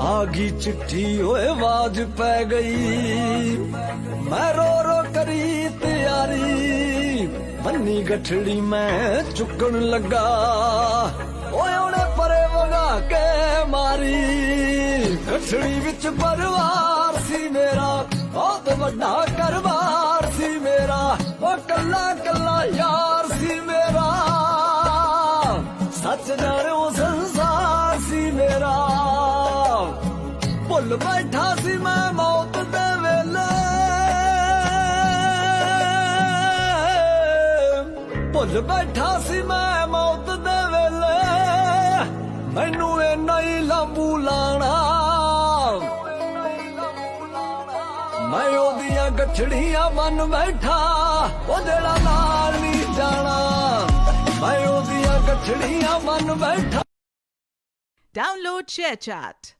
ਆ ਗਈ ਚਿੱਠੀ ਓਏ ਆਵਾਜ਼ ਪੈ ਗਈ। ਮੈਂ ਰੋ ਰੋ ਕਰੀ ਤਿਆਰੀ, ਬੰਨੀ ਗਠੜੀ ਮੈਂ ਚੁੱਕਣ ਲੱਗਾ। ਓਏ ਉਹਨੇ ਪਰੇ ਵਗਾ ਕੇ ਮਾਰੀ, ਗਠੜੀ ਵਿੱਚ ਪਰਿਵਾਰ ਸੀ ਮੇਰਾ, ਬਹੁਤ ਵੱਡਾ ਘਰਬਾਰ ਸੀ ਮੇਰਾ, ਉਹ ਕੱਲਾ ਕੱਲਾ ਯਾਰ ਸੀ ਮੇਰਾ। ਸੱਚ ਜਾਣੋ ਸੰਸਾਰ ਭੁੱਲ ਬੈਠਾ ਸੀ ਮੈਂ ਮੌਤ ਦੇ ਵੇਲੇ। ਭੁੱਲ ਬੈਠਾ ਸੀ ਮੈਂ ਮੌਤ ਦੇ ਵੇਲੇ। ਮੈਨੂੰ ਇੰਨਾ ਹੀ ਲੰਬੂ ਲਾਣਾ। ਮੈਂ ਉਹਦੀਆਂ ਗੱਠੜੀਆਂ ਬਨ ਬੈਠਾ, ਉਹ ਜਿਹੜਾ ਨਾਲ ਨਹੀਂ ਜਾਣਾ। ਮੈਂ ਉਹਦੀਆਂ ਗੱਠੜੀਆਂ ਬਨ ਬੈਠਾ। Download ShareChat.